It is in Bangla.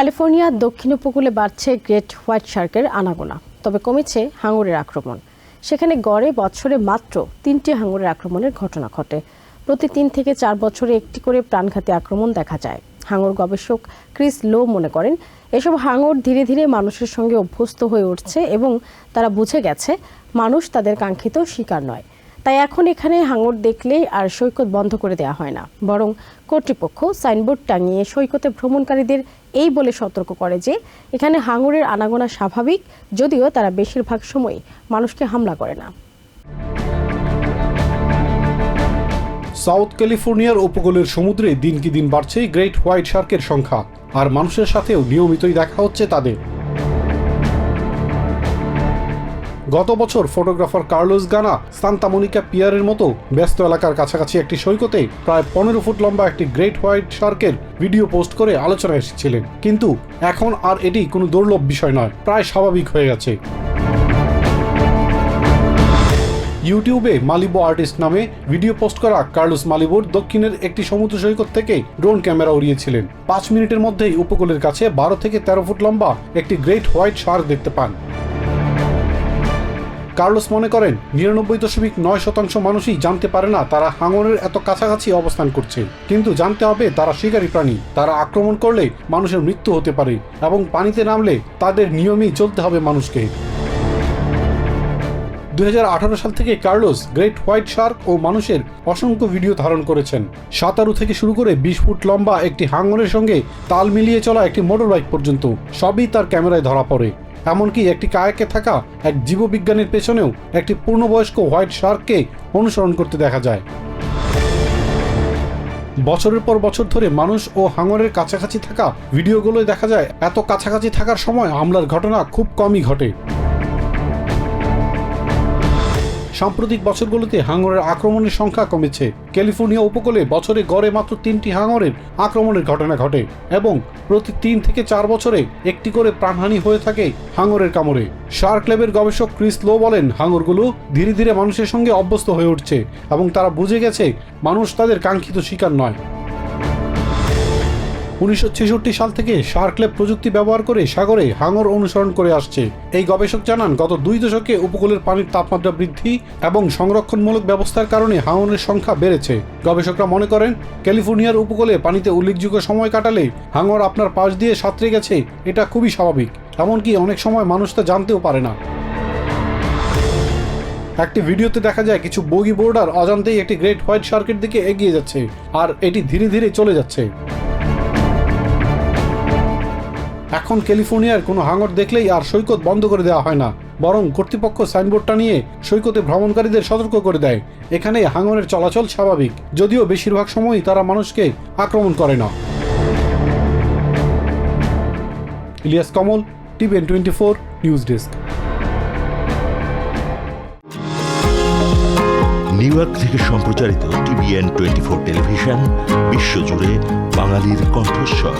ক্যালিফোর্নিয়ার দক্ষিণ উপকূলে বাড়ছে গ্রেট হোয়াইট শার্কের আনাগোনা, তবে কমেছে হাঙরের আক্রমণ। সেখানে গড়ে বছরে মাত্র তিনটি হাঙরের আক্রমণের ঘটনা ঘটে। প্রতি তিন থেকে চার বছরে একটি করে প্রাণঘাতী আক্রমণ দেখা যায়। হাঙর গবেষক ক্রিস লো মনে করেন, এসব হাঙর ধীরে ধীরে মানুষের সঙ্গে অভ্যস্ত হয়ে উঠছে এবং তারা বুঝে গেছে, মানুষ তাদের কাঙ্ক্ষিত শিকার নয়। তাই এখন এখানে হাঙর দেখলেই আর সৈকত বন্ধ করে দেওয়া হয় না। বরং কর্তৃপক্ষ সাইনবোর্ড টাঙিয়ে সৈকতে ভ্রমণকারীদের এই বলে সতর্ক করে যে, এখানে হাঙরের আনাগোনা স্বাভাবিক, যদিও তারা বেশিরভাগ সময় মানুষকে হামলা করে না। সাউথ ক্যালিফোর্নিয়ার উপকূলের সমুদ্রে দিনকে দিন বাড়ছে গ্রেট হোয়াইট শার্কের সংখ্যা। আর মানুষের সাথেও নিয়মিতই দেখা হচ্ছে তাদের। গত বছর photographer Carlos Gauna Santa Monica পিয়ারের মতো ব্যস্ত এলাকার কাছাকাছি একটি সৈকতে প্রায় পনেরো ফুট লম্বা একটি গ্রেট হোয়াইট শার্কের ভিডিও পোস্ট করে আলোচনায় এসেছিলেন। কিন্তু এখন আর এটি কোনো দুর্লভ বিষয় নয়, প্রায় স্বাভাবিক হয়ে গেছে। ইউটিউবে মালিবো আর্টিস্ট নামে ভিডিও পোস্ট করা কার্লোস মালিবোর দক্ষিণের একটি সমুদ্র সৈকত থেকে ড্রোন ক্যামেরা উড়িয়েছিলেন। পাঁচ মিনিটের মধ্যেই উপকূলের কাছে বারো থেকে তেরো ফুট লম্বা একটি গ্রেট হোয়াইট শার্ক দেখতে পান। কার্লোস মনে করেন, নিরানব্বই দশমিক নয় শতাংশ মানুষই জানতে পারে না তারা হাঙরের এত কাছাকাছি অবস্থান করছে। কিন্তু জানতে হবে তারা শিকারী প্রাণী। তারা আক্রমণ করলে মানুষের মৃত্যু হতে পারে এবং পানিতে নামলে তাদের নিয়মেই চলতে হবে মানুষকে। দু হাজার আঠারো সাল থেকে কার্লোস, গ্রেট হোয়াইট শার্ক ও মানুষের অসংখ্য ভিডিও ধারণ করেছেন। সাঁতারু থেকে শুরু করে বিশ ফুট লম্বা একটি হাঙ্গরের সঙ্গে তাল মিলিয়ে চলা একটি মোটরবাইক পর্যন্ত সবই তার ক্যামেরায় ধরা পড়ে। এমনকি একটি কায়াকে থাকা এক জীববিজ্ঞানীর পেছনেও একটি পূর্ণবয়স্ক হোয়াইট শার্ককে অনুসরণ করতে দেখা যায়। বছরের পর বছর ধরে মানুষ ও হাঙরের কাছাকাছি থাকা ভিডিওগুলোয় দেখা যায়, এত কাছাকাছি থাকার সময় হামলার ঘটনা খুব কমই ঘটে। সাম্প্রতিক বছরগুলোতে হাঙরের আক্রমণের সংখ্যা কমেছে। ক্যালিফোর্নিয়া উপকূলে বছরে গড়ে মাত্র তিনটি হাঙরের আক্রমণের ঘটনা ঘটে এবং প্রতি তিন থেকে চার বছরে একটি করে প্রাণহানি হয়ে থাকে হাঙরের কামড়ে। শার্ক ল্যাবের গবেষক ক্রিস লো বলেন হাঙরগুলো ধীরে ধীরে মানুষের সঙ্গে অভ্যস্ত হয়ে উঠছে এবং তারা বুঝে গেছে, মানুষ তাদের কাঙ্ক্ষিত শিকার নয়। উনিশশো ছেষট্টি সাল থেকে শার্কল্যাব প্রযুক্তি ব্যবহার করে সাগরে হাঙর অনুসরণ করে আসছে। এই গবেষক জানান, গত দুই দশকে উপকূলের পানির তাপমাত্রা বৃদ্ধি এবং সংরক্ষণমূলক ব্যবস্থার কারণে হাঙরের সংখ্যা বেড়েছে। গবেষকরা মনে করেন, ক্যালিফোর্নিয়ার উপকূলে পানিতে উল্লেখযোগ্য সময় কাটালে হাঙর আপনার পাশ দিয়ে সাঁতরে গেছে, এটা খুবই স্বাভাবিক। এমনকি অনেক সময় মানুষ তা জানতেও পারে না। একটি ভিডিওতে দেখা যায়, কিছু বগি বোর্ডার অজান্তেই একটি গ্রেট হোয়াইট শার্কের দিকে এগিয়ে যাচ্ছে, আর এটি ধীরে ধীরে চলে যাচ্ছে। এখন ক্যালিফোর্নিয়ার কোনো হাঙর দেখলেই আর সৈকত বন্ধ করে দেওয়া হয় না, বরং কর্তৃপক্ষ সাইনবোর্ডটা নিয়ে সৈকতে ভ্রমণকারীদের সতর্ক করে দেয়। এখানে হাঙরের চলাচল স্বাভাবিক, যদিও বেশিরভাগ সময়ই তারা মানুষকে আক্রমণ করে না। Elias Kamal, TVN twenty four, news desk. New York থেকে সম্প্রচারিত টিভিএন টোয়েন্টি ফোর টেলিভিশন, বিশ্বজুড়ে বাঙালির কণ্ঠস্বর।